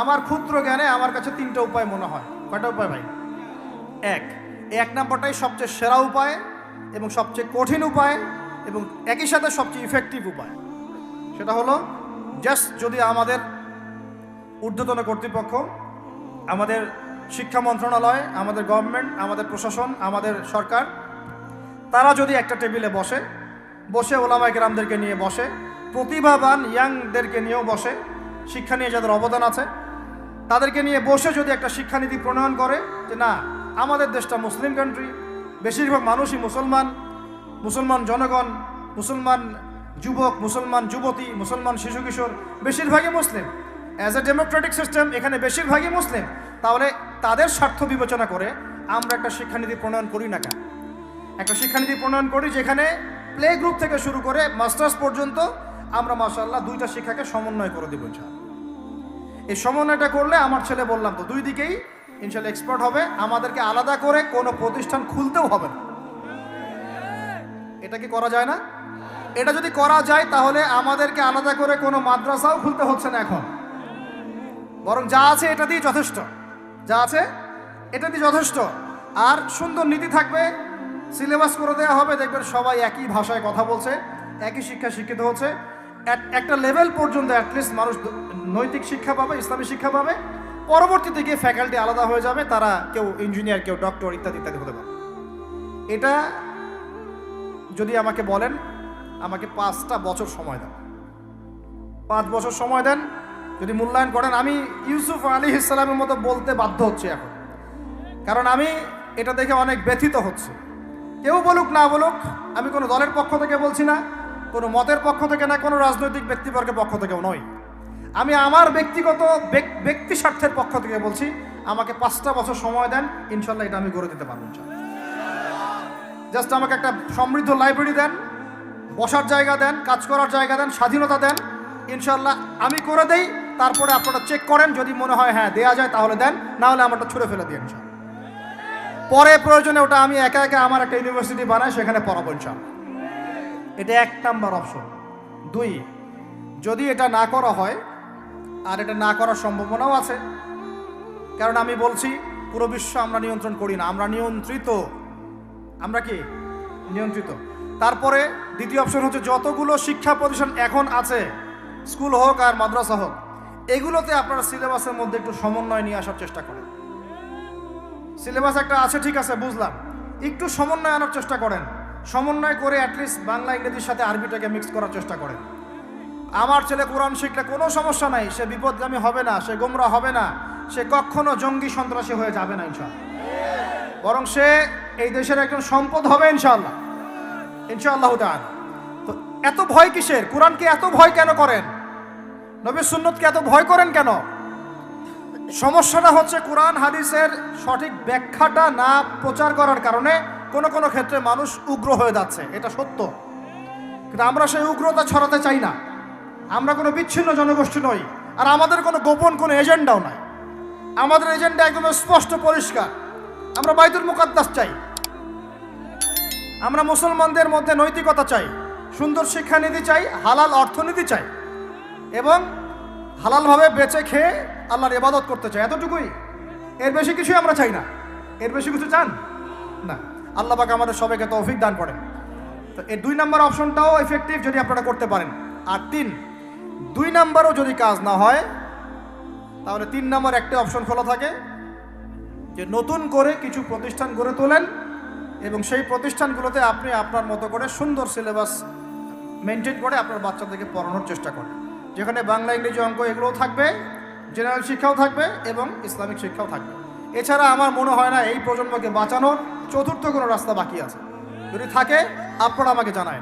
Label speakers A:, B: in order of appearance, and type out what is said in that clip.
A: আমার ক্ষুদ্র জ্ঞানে আমার কাছে তিনটা উপায় মনে হয়। কয়টা উপায় ভাই? এক এক নম্বরটাই সবচেয়ে সেরা উপায় এবং সবচেয়ে কঠিন উপায় এবং একই সাথে সবচেয়ে ইফেক্টিভ উপায়। সেটা হলো জাস্ট যদি আমাদের ঊর্ধ্বতন কর্তৃপক্ষ, আমাদের শিক্ষা মন্ত্রণালয়, আমাদের গভর্নমেন্ট আমাদের প্রশাসন, আমাদের সরকার, তারা যদি একটা টেবিলে বসে বসে ওলামাই কেরামদেরকে নিয়ে বসে, প্রতিভাবান ইয়াংদেরকে নিয়েও বসে, শিক্ষা নিয়ে যাদের অবদান আছে তাদেরকে নিয়ে বসে যদি একটা শিক্ষানীতি প্রণয়ন করে যে না, আমাদের দেশটা মুসলিম কান্ট্রি বেশিরভাগ মানুষই মুসলমান মুসলমান জনগণ, মুসলমান যুবক, মুসলমান যুবতী, মুসলমান শিশু কিশোর, বেশিরভাগই মুসলিম। অ্যাজ এ ডেমোক্রেটিক সিস্টেম এখানে বেশিরভাগই মুসলিম। তাহলে তাদের স্বার্থ বিবেচনা করে আমরা একটা শিক্ষানীতি প্রণয়ন করি না কেন? একটা শিক্ষানীতি প্রণয়ন করি যেখানে প্লে গ্রুপ থেকে শুরু করে মাস্টার্স পর্যন্ত আমরা মাসাল্লাহ দুইটা শিক্ষাকে সমন্বয় করে দেবো, ইনশাআল্লাহ। এই সমন্বয়টা করলে আমার ছেলে বললাম তো, দুই দিকেই ইনশাল্লাহ এক্সপার্ট হবে। আমাদেরকে আলাদা করে কোনো প্রতিষ্ঠান খুলতেও হবে না। এটা কি করা যায় না? এটা যদি করা যায়, তাহলে আমাদেরকে আলাদা করে কোনো মাদ্রাসাও খুলতে হচ্ছে না এখন। বরং যা আছে এটা দিয়ে যথেষ্ট। যা আছে এটা দিয়ে যথেষ্ট। আর সুন্দর নীতি থাকবে, সিলেবাস করে দেওয়া হবে। দেখবেন সবাই একই ভাষায় কথা বলছে, একই শিক্ষা শিক্ষিত হচ্ছে। একটা লেভেল পর্যন্ত অ্যাটলিস্ট মানুষ নৈতিক শিক্ষা পাবে, ইসলামী শিক্ষা পাবে। পরবর্তীতে গিয়ে ফ্যাকাল্টি আলাদা হয়ে যাবে, তারা কেউ ইঞ্জিনিয়ার কেউ ডক্টর ইত্যাদি ইত্যাদি হতে পারে। এটা যদি আমাকে বলেন, আমাকে পাঁচটা বছর সময় দেন। পাঁচ বছর সময় দেন, যদি মূল্যায়ন করেন, আমি ইউসুফ আলী ইসলামের মতো বলতে বাধ্য হচ্ছে এখন। কারণ আমি এটা দেখে অনেক ব্যথিত হচ্ছে। কেউ বলুক, না বলুক, আমি কোনো দলের পক্ষ থেকে বলছি না। কোনো মতের পক্ষ থেকে না, কোনো রাজনৈতিক ব্যক্তিবর্গের পক্ষ থেকেও নয়। আমি আমার ব্যক্তিগত ব্যক- ব্যক্তি স্বার্থের পক্ষ থেকে বলছি, আমাকে পাঁচটা বছর সময় দেন, ইনশাল্লাহ এটা আমি করে দিতে পারব জাস্ট আমাকে একটা সমৃদ্ধ লাইব্রেরি দেন, বসার জায়গা দেন, কাজ করার জায়গা দেন, স্বাধীনতা দেন, ইনশাল্লাহ আমি করে দেই, তারপরে আপনারা চেক করেন, যদি মনে হয় হ্যাঁ দেয়া যায় তাহলে দেন, না হলে আমারটা ছুড়ে ফেলে ইনশাল্লাহ। পরে প্রয়োজনে ওটা আমি একা একা আমার একটা ইউনিভার্সিটি বানাই, সেখানে পড়াবো ইনশাল্লাহ। এটা এক নাম্বার অপশন। দুই, যদি এটা না করা হয়, আর এটা না করার সম্ভাবনাও আছে, কারণ আমি বলছি পুরো বিশ্ব আমরা নিয়ন্ত্রণ করি না, আমরা নিয়ন্ত্রিত। আমরা কি? নিয়ন্ত্রিত। তারপরে দ্বিতীয় অপশন হচ্ছে যতগুলো শিক্ষা প্রতিষ্ঠান এখন আছে, স্কুল হোক আর মাদ্রাসা হোক, এগুলোতে আপনারা সিলেবাসের মধ্যে একটু সমন্বয় নিয়ে আসার চেষ্টা করেন। সিলেবাস একটা আছে, ঠিক আছে, বুঝলাম। একটু সমন্বয় আনার চেষ্টা করেন। সমন্বয় করে অ্যাটলিস্ট বাংলা ইংরেজির সাথে আরবিটাকে মিক্স করার চেষ্টা করেন আমার ছেলে কোরআন শিখলে কোনো সমস্যা নাই, সে বিপদগামী হবে না, সে গোমরা হবে না, সে কখনো জঙ্গি সন্ত্রাসী হয়ে যাবে না ইনশাল্লাহ। বরং সে এই দেশের একজন সম্পদ হবে ইনশাল্লাহ। ইনশাআল্লাহ তো এত ভয় কিসের? কোরআনকে এত ভয় কেন করেন? নবীর সুন্নতকে এত ভয় করেন কেন? সমস্যাটা হচ্ছে কোরআন হাদিসের সঠিক ব্যাখ্যাটা না প্রচার করার কারণে কোনো কোনো ক্ষেত্রে মানুষ উগ্র হয়ে যাচ্ছে, এটা সত্য। কিন্তু আমরা সেই উগ্রতা ছড়াতে চাই না। আমরা কোনো বিচ্ছিন্ন জনগোষ্ঠী নই, আর আমাদের কোনো গোপন কোনো এজেন্ডাও নাই। আমাদের এজেন্ডা একদম স্পষ্ট পরিষ্কার। আমরা বাইতুল মুকাদ্দাস চাই। আমরা মুসলমানদের মধ্যে নৈতিকতা চাই, সুন্দর শিক্ষানীতি চাই, হালাল অর্থনীতি চাই, এবং হালালভাবে বেঁচে খেয়ে আল্লাহর ইবাদত করতে চাই। এতটুকুই। এর বেশি কিছুই আমরা চাই না। এর বেশি কিছু চান? না। আল্লাহ পাক আমাদের সবাইকে তৌফিক দান করেন। তো এই দুই নাম্বার অপশনটাও এফেক্টিভ যদি আপনারা করতে পারেন। আর তিন, দুই নাম্বারও যদি কাজ না হয়, তাহলে তিন নাম্বার একটা অপশন খোলা থাকে যে নতুন করে কিছু প্রতিষ্ঠান গড়ে তোলেন এবং সেই প্রতিষ্ঠানগুলোতে আপনি আপনার মতো করে সুন্দর সিলেবাস মেনটেন করে আপনার বাচ্চাদেরকে পড়ানোর চেষ্টা করেন। যেখানে বাংলা, ইংরেজি অঙ্ক এগুলোও থাকবে জেনারেল শিক্ষাও থাকবে এবং ইসলামিক শিক্ষাও থাকবে। এছাড়া আমার মনে হয় না এই প্রজন্মকে বাঁচানোর চতুর্থ কোনো রাস্তা বাকি আছে। যদি থাকে আপনারা আমাকে জানায়